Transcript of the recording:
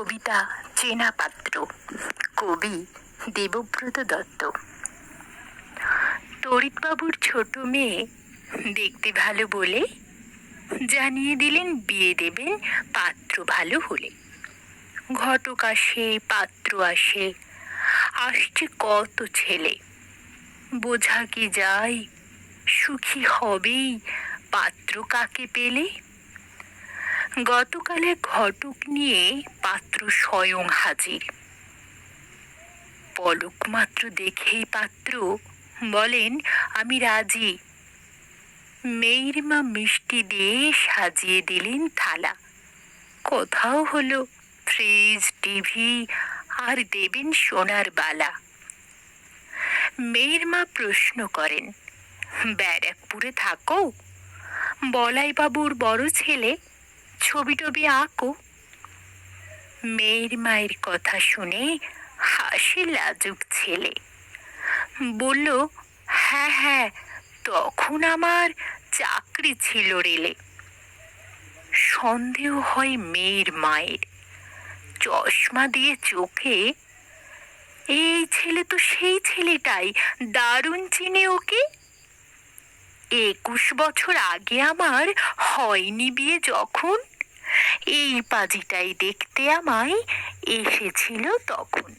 কবিতা চেনা পাত্র কবি দেবব্রত দত্ত। তড়িৎবাবুর ছোট মেয়ে দেখতে ভালো বলে জানিয়ে দিলেন বিয়ে দেবেন পাত্র ভালো হলে। ঘটক আসে, পাত্র আসে, আসছে কত ছেলে। বোঝা কি যায়, সুখী হবেই, পাত্র কাকে পেলে? গতকালে ঘটক নিয়ে পাত্র স্বয়ং হাজির। পলক মাত্র দেখেই পাত্র বলেন, আমি রাজি। মেয়ের মা মিষ্টি দিয়ে সাজিয়ে দিলেন থালা। কোথাও হলো ফ্রিজ, টিভি আর দেবেন সোনার বালা। মেয়ের মা প্রশ্ন করেন, ব্যারাকপুরে থাকো? বলাই বাবুর বড় ছেলে? ছবি টবি আঁকো। মেয়ের মায়ের কথা শুনে হাসি লাজুক ছেলে। বলল হ্যাঁ হ্যাঁ তখন আমার চাকরি ছিল রেলে। সন্দেহ হয় মেয়ের মায়ের। চশমা দিয়ে চোখে, এই ছেলে তো সেই ছেলেটাই, দারুণ চিনে ওকে। একুশ বছর আগে আমার হয়নি বিয়ে যখন? এই পাজিটাই দেখতে আমায় এসেছিল তখন।